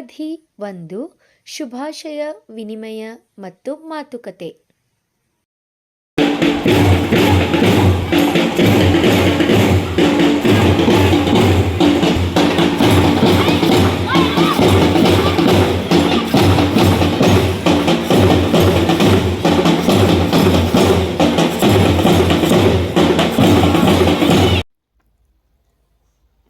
ಅವಧಿ ಒಂದು ಶುಭಾಶಯ ವಿನಿಮಯ ಮತ್ತು ಮಾತುಕತೆ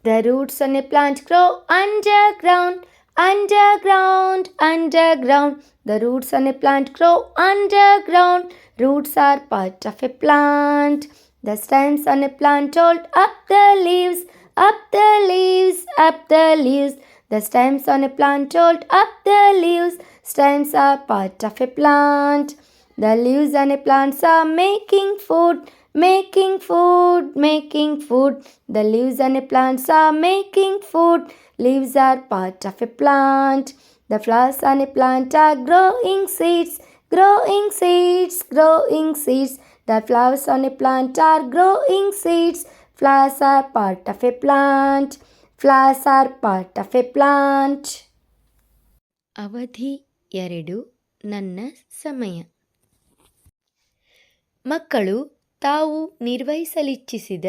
The roots on a plant grow underground, underground, underground. The roots on a plant grow underground. Roots are part of a plant. The stems on a plant hold up the leaves, up the leaves, up the leaves. The stems on a plant hold up the leaves. Stems are part of a plant. The leaves on a plant are making food, making food, making food. The leaves on a plant are making food. Leaves are part of a plant. The flowers on a plant are growing seeds, growing seeds, growing seeds. The flowers on a plant are growing seeds. Flowers are part of a plant. Flowers are part of a plant. ಅವಧಿ ಎರಡು ನನ್ನ ಸಮಯ ಮಕ್ಕಳು ತಾವು ನಿರ್ವಹಿಸಲಿಚ್ಛಿಸಿದ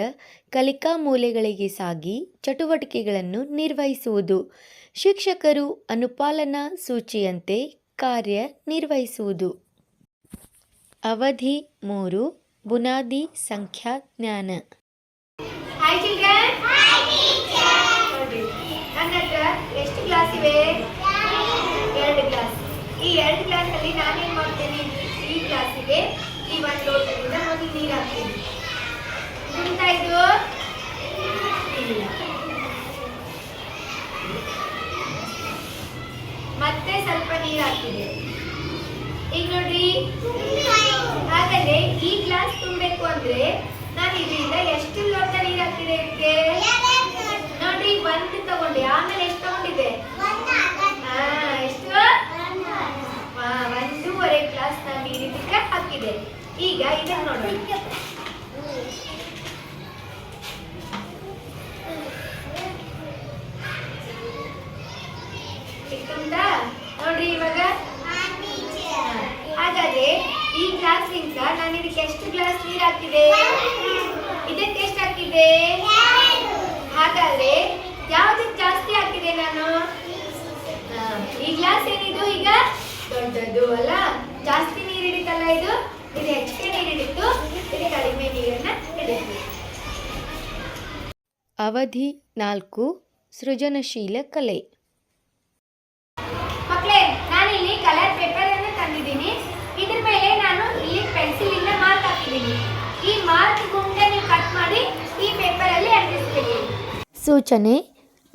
ಕಲಿಕಾ ಮೂಲೆಗಳಿಗೆ ಸಾಗಿ ಚಟುವಟಿಕೆಗಳನ್ನು ನಿರ್ವಹಿಸುವುದು. ಶಿಕ್ಷಕರು ಅನುಪಾಲನಾ ಸೂಚಿಯಂತೆ ಕಾರ್ಯ ನಿರ್ವಹಿಸುವುದು. ಅವಧಿ ಮೂರು ಬುನಾದಿ ಸಂಖ್ಯಾ ಜ್ಞಾನ. ಚಿಲ್ಡ್ರನ್ ನೋಡ್ರಿ ನನ್ನ ಹತ್ರ ಎಷ್ಟು ಕ್ಲಾಸ್ ಇವೆ? ಎರಡು ಕ್ಲಾಸ್ ಈ ಎರಡು ಕ್ಲಾಸಲ್ಲಿ ನಾನೇನು ಮಾಡ್ತೇನೆ? ಈ ಕ್ಲಾಸಿಗೆ ಈ ಒಂದು ಲೋಟದಿಂದ ಮೊದಲು ನೀರು ಹಾಕ್ತೀನಿ ಉಂಟಾ ಇದು ಇಲ್ಲ ಮತ್ತೆ ಸ್ವಲ್ಪ ನೀರು ಹಾಕ್ತಿದೆ ಈಗ ನೋಡ್ರಿ ಹಾಗಾದ್ರೆ ಈ ಗ್ಲಾಸ್ ತುಂಬಬೇಕು ಅಂದ್ರೆ ನಾನು ಇದರಿಂದ ಎಷ್ಟು ಲೋಟ ನೀರು ಹಾಕ್ತಿದೆ ಇದಕ್ಕೆ ನೋಡ್ರಿ ಒಂದು ತಗೊಂಡೆ ಆಮೇಲೆ ಎಷ್ಟು ತಗೊಂಡಿದೆ ಹಾ ಎಷ್ಟು ಹಾ ಒಂದೂವರೆ ಗ್ಲಾಸ್ ನಾನು ನೀರು ಇದಕ್ಕೆ ಹಾಕಿದೆ ಈಗ ಇದನ್ನ ನೋಡೋಣ ನೋಡ್ರಿ ಇವಾಗ. ಹಾಗಾದ್ರೆ ಈ ಗ್ಲಾಸ್ಗಿಂತ ನಾನು ಇದಕ್ಕೆ ಎಷ್ಟು ಗ್ಲಾಸ್ ನೀರು ಹಾಕಿದೆ ಇದಕ್ಕೆ ಎಷ್ಟು ಹಾಕಿದೆ ಹಾಗಾದ್ರೆ ಯಾವ್ದಕ್ಕೆ ಜಾಸ್ತಿ ಹಾಕಿದೆ ನಾನು? ಈ ಗ್ಲಾಸ್ ಏನಿದು ಈಗ? ದೊಡ್ಡದು ಅಲ್ಲ? ಜಾಸ್ತಿ ನೀರು ಹಿಡಿತಲ್ಲ ಇದು? ಇದು ಹೆಚ್ಚಿಗೆ ನೀರು ಹಿಡಿತು ಇದು ಕಡಿಮೆ ನೀರನ್ನ ಹಿಡಿತು ಅವಧಿ ನಾಲ್ಕು ಸೃಜನಶೀಲ ಕಲೆ. ಮಕ್ಕಳೇ ನಾನಿಲ್ಲಿ ಕಲರ್ ಪೇಪರ್ ಅನ್ನು ತಂದಿದ್ದೀನಿ. ಇದ್ರ ಮೇಲೆ ನಾನು ಇಲ್ಲಿ ಪೆನ್ಸಿಲ್ ಇಂದ ಮಾರ್ಕ್ ಹಾಕಿದ್ದೀನಿ. ಈ ಮಾರ್ಕ್ ಗುಂಡ ನೀವು ಕಟ್ ಮಾಡಿ ಈ ಪೇಪರ್ ಅಲ್ಲಿ ಅಂಟಿಸ್ತೀನಿ. ಸೂಚನೆ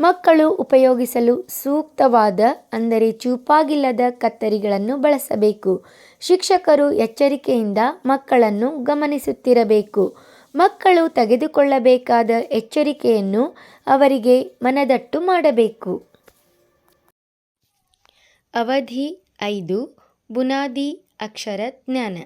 ಮಕ್ಕಳು ಉಪಯೋಗಿಸಲು ಸೂಕ್ತವಾದ, ಅಂದರೆ ಚೂಪಾಗಿಲ್ಲದ ಕತ್ತರಿಗಳನ್ನು ಬಳಸಬೇಕು. ಶಿಕ್ಷಕರು ಎಚ್ಚರಿಕೆಯಿಂದ ಮಕ್ಕಳನ್ನು ಗಮನಿಸುತ್ತಿರಬೇಕು. ಮಕ್ಕಳು ತೆಗೆದುಕೊಳ್ಳಬೇಕಾದ ಎಚ್ಚರಿಕೆಯನ್ನು ಅವರಿಗೆ ಮನದಟ್ಟು ಮಾಡಬೇಕು. ಅವಧಿ ಐದು, ಬುನಾದಿ ಅಕ್ಷರ ಜ್ಞಾನ.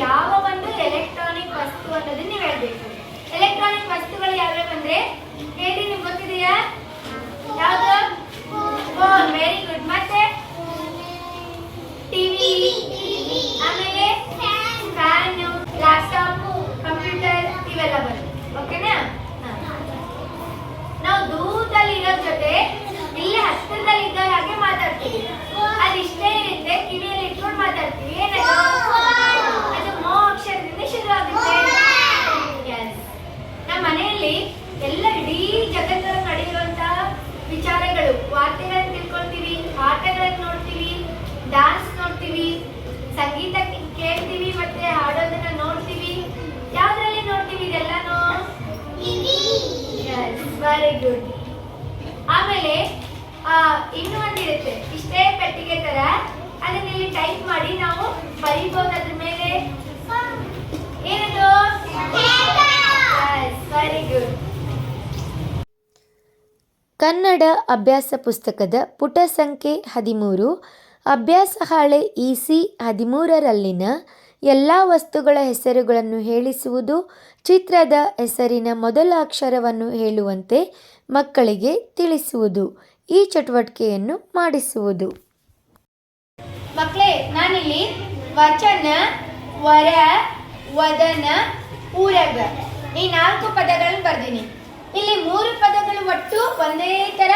ಯಾವ ಒಂದು ಎಲೆಕ್ಟ್ರಾನಿಕ್ ವಸ್ತು ಅನ್ನೋದನ್ನ ನೀವು ಹೇಳ್ಬೇಕು. ಎಲೆಕ್ಟ್ರಾನಿಕ್ ವಸ್ತುಗಳು ಯಾವ್ಯಾವ ಅಂದ್ರೆ ಹೇಳಿ ನಿಮ್ಗೆ ಗೊತ್ತಿದೆಯಾ? ಯಾವುದು? ಫೋನ್ ವೆರಿ ಗುಡ್ ಮತ್ತೆ? ವೆರಿ ಗುಡ್ ಆಮೇಲೆ ಇನ್ನೂ ಒಂದಿರುತ್ತೆ ಇಷ್ಟೇ ಪೆಟ್ಟಿಗೆ ತರ. ಅದನ್ನ ಇಲ್ಲಿ ಟೈಪ್ ಮಾಡಿ ನಾವು ಬರೀಬಹುದು ಅದ್ರ ಮೇಲೆ. ಏನದು? ವೆರಿ ಗುಡ್ ಕನ್ನಡ ಅಭ್ಯಾಸ ಪುಸ್ತಕದ ಪುಟ ಸಂಖ್ಯೆ ಹದಿಮೂರು. ಅಭ್ಯಾಸ ಹಾಳೆ ಇ ಸಿ ಹದಿಮೂರರಲ್ಲಿನ ಎಲ್ಲ ವಸ್ತುಗಳ ಹೆಸರುಗಳನ್ನು ಹೇಳಿಸುವುದು ಚಿತ್ರದ ಹೆಸರಿನ ಮೊದಲ ಅಕ್ಷರವನ್ನು ಹೇಳುವಂತೆ ಮಕ್ಕಳಿಗೆ ತಿಳಿಸುವುದು, ಈ ಚಟುವಟಿಕೆಯನ್ನು ಮಾಡಿಸುವುದು. ಮಕ್ಕಳೇ, ನಾನಿಲ್ಲಿ ವಚನ, ವರ, ವದನ ಊರಗ ಈ ನಾಲ್ಕು ಪದಗಳನ್ನು ಬರ್ದೀನಿ. ಇಲ್ಲಿ ಮೂರು ಪದಗಳು ಒಟ್ಟು ಒಂದೇ ತರ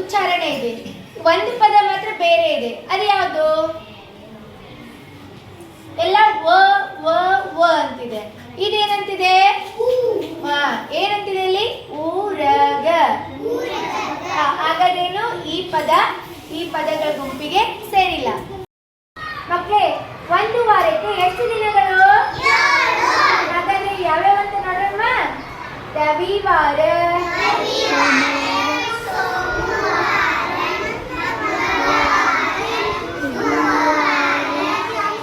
ಉಚ್ಚಾರಣೆ ಇದೆ. ಒಂದು ಪದ ಮಾತ್ರ ಬೇರೆ ಇದೆ. ಅದು ಯಾವುದು? ಎಲ್ಲ ವ ವ ವ ಅಂತಿದೆ. ಇದೇನಂತಿದೆ? ಏನಂತಿದೆ ಇಲ್ಲಿ? ಊರಗ. ಹಾಗಾದ್ರೇನು ಈ ಪದ ಈ ಪದಗಳ ಗುಂಪಿಗೆ ಸೇರಿಲ್ಲ. ಮಕ್ಕಳೇ ಒಂದು ವಾರಕ್ಕೆ ಎಷ್ಟು ದಿನಗಳು? ಹಾಗಾದ್ರೆ ಯಾವ್ಯಾವ ಅಂತ ನೋಡೋಣ? ರವಿವಾರ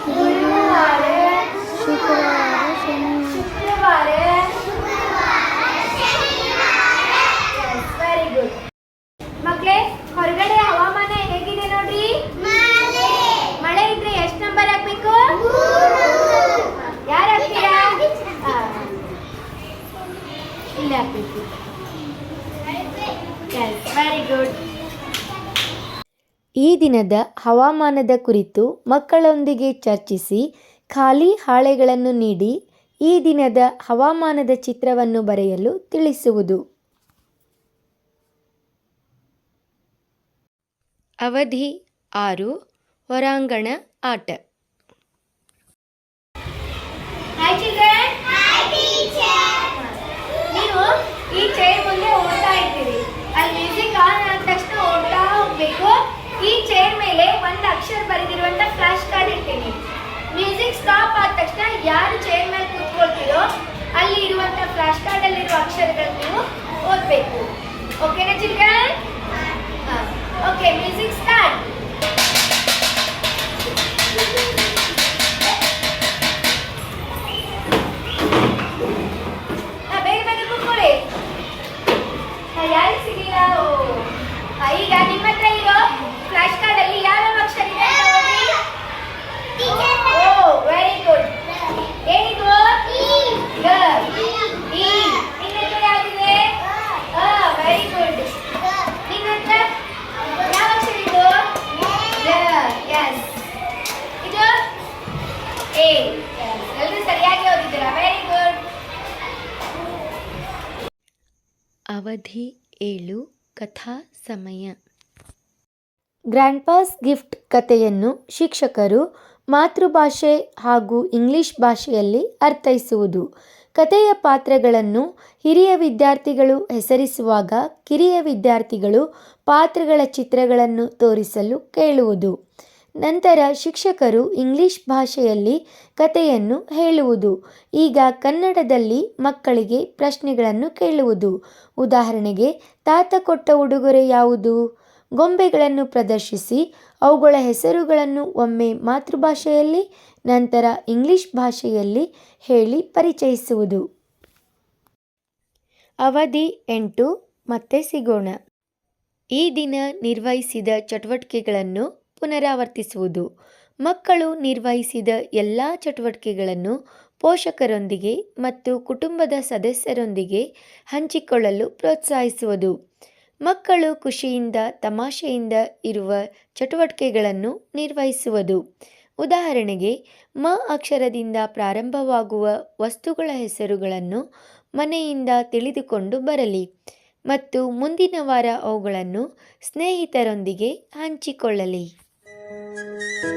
ಗುರುವಾರ ಶುಕ್ರವಾರ ವೆರಿ ಗುಡ್ ಮಕ್ಕಳೇ ಹೊರಗಡೆ ಹವಾಮಾನ ಹೇಗಿದೆ ನೋಡ್ರಿ ಮಳೆ ಇದ್ರೆ ಎಷ್ಟು ನಂಬರ್ ಹಾಕ್ಬೇಕು ಯಾರು ಹಾಕ್ತೀರಾ ಹಾ. ಇಲ್ಲಿ ಹಾಕ್ಬೇಕು. ವೆರಿ ಗುಡ್ ಈ ದಿನದ ಹವಾಮಾನದ ಕುರಿತು ಮಕ್ಕಳೊಂದಿಗೆ ಚರ್ಚಿಸಿ ಖಾಲಿ ಹಾಳೆಗಳನ್ನು ನೀಡಿ ಈ ದಿನದ ಹವಾಮಾನದ ಚಿತ್ರವನ್ನು ಬರೆಯಲು ತಿಳಿಸುವುದು. ಅವಧಿ ಆರು, ಹೊರಾಂಗಣ ಆಟ ಹಾಯ್ ಚಿಲ್ಡ್ರನ್ ನೀವು ಈ ಚೇರ್ ಮುಂದೆ ಓಡ್ತಾ ಇರ್ತೀರಿ ಅಲ್ಲಿ ಮ್ಯೂಸಿಕ್ ಆನ್ ಆದ ತಕ್ಷಣ ಓಡ್ತಾ ಹೋಗ್ಬೇಕು. ಈ ಚೇರ್ ಮೇಲೆ ಒಂದು ಅಕ್ಷರ ಬರೆದಿರುವಂತ ಫ್ಲಾಶ್ ಕಾರ್ಡ್ ಇರ್ತೀನಿ ಮ್ಯೂಸಿಕ್ ಸ್ಟಾಪ್ ಆದ ತಕ್ಷಣ ಯಾರು ಚೇರ್ ಮೇಲೆ ಕೂತ್ಕೊಳ್ತೀರೋ ಅಲ್ಲಿ ಇರುವಂತ ಫ್ಲಾಶ್ ಕಾರ್ಡ್ ಅಲ್ಲಿರುವ ಅಕ್ಷರಗಳನ್ನು ನೀವು ಓದ್ಬೇಕು. ಓಕೆನಾ ಚಿಲ್ಡ್ರನ್ ಓಕೆ ಮ್ಯೂಸಿಕ್ ಸ್ಟಾರ್ಟ್ ಅವಧಿ ಏಳು ಕಥಾ ಸಮಯ. ಗ್ರ್ಯಾಂಡ್ಪಾಸ್ ಗಿಫ್ಟ್ ಕಥೆಯನ್ನು ಶಿಕ್ಷಕರು ಮಾತೃಭಾಷೆ ಹಾಗೂ ಇಂಗ್ಲಿಷ್ ಭಾಷೆಯಲ್ಲಿ ಅರ್ಥೈಸುವುದು. ಕಥೆಯ ಪಾತ್ರಗಳನ್ನು ಹಿರಿಯ ವಿದ್ಯಾರ್ಥಿಗಳು ಹೆಸರಿಸುವಾಗ ಕಿರಿಯ ವಿದ್ಯಾರ್ಥಿಗಳು ಪಾತ್ರಗಳ ಚಿತ್ರಗಳನ್ನು ತೋರಿಸಲು ಕೇಳುವುದು. ನಂತರ ಶಿಕ್ಷಕರು ಇಂಗ್ಲಿಷ್ ಭಾಷೆಯಲ್ಲಿ ಕಥೆಯನ್ನು ಹೇಳುವುದು. ಈಗ ಕನ್ನಡದಲ್ಲಿ ಮಕ್ಕಳಿಗೆ ಪ್ರಶ್ನೆಗಳನ್ನು ಕೇಳುವುದು. ಉದಾಹರಣೆಗೆ, ತಾತ ಕೊಟ್ಟ ಉಡುಗೊರೆ ಯಾವುದು? ಗೊಂಬೆಗಳನ್ನು ಪ್ರದರ್ಶಿಸಿ, ಅವುಗಳ ಹೆಸರುಗಳನ್ನು ಒಮ್ಮೆ ಮಾತೃಭಾಷೆಯಲ್ಲಿ, ನಂತರ ಇಂಗ್ಲಿಷ್ ಭಾಷೆಯಲ್ಲಿ ಹೇಳಿ ಪರಿಚಯಿಸುವುದು. ಅವಧಿ ಎಂಟು, ಮತ್ತೆ ಸಿಗೋಣ. ಈ ದಿನ ನಿರ್ವಹಿಸಿದ ಚಟುವಟಿಕೆಗಳನ್ನು ಪುನರಾವರ್ತಿಸುವುದು. ಮಕ್ಕಳು ನಿರ್ವಹಿಸಿದ ಎಲ್ಲ ಚಟುವಟಿಕೆಗಳನ್ನು ಪೋಷಕರೊಂದಿಗೆ ಮತ್ತು ಕುಟುಂಬದ ಸದಸ್ಯರೊಂದಿಗೆ ಹಂಚಿಕೊಳ್ಳಲು ಪ್ರೋತ್ಸಾಹಿಸುವುದು. ಮಕ್ಕಳು ಖುಷಿಯಿಂದ, ತಮಾಷೆಯಿಂದ ಇರುವ ಚಟುವಟಿಕೆಗಳನ್ನು ನಿರ್ವಹಿಸುವುದು. ಉದಾಹರಣೆಗೆ, ಮ ಅಕ್ಷರದಿಂದ ಪ್ರಾರಂಭವಾಗುವ ವಸ್ತುಗಳ ಹೆಸರುಗಳನ್ನು ಮನೆಯಿಂದ ತಿಳಿದುಕೊಂಡು ಬರಲಿ ಮತ್ತು ಮುಂದಿನ ವಾರ ಅವುಗಳನ್ನು ಸ್ನೇಹಿತರೊಂದಿಗೆ ಹಂಚಿಕೊಳ್ಳಲಿ. Música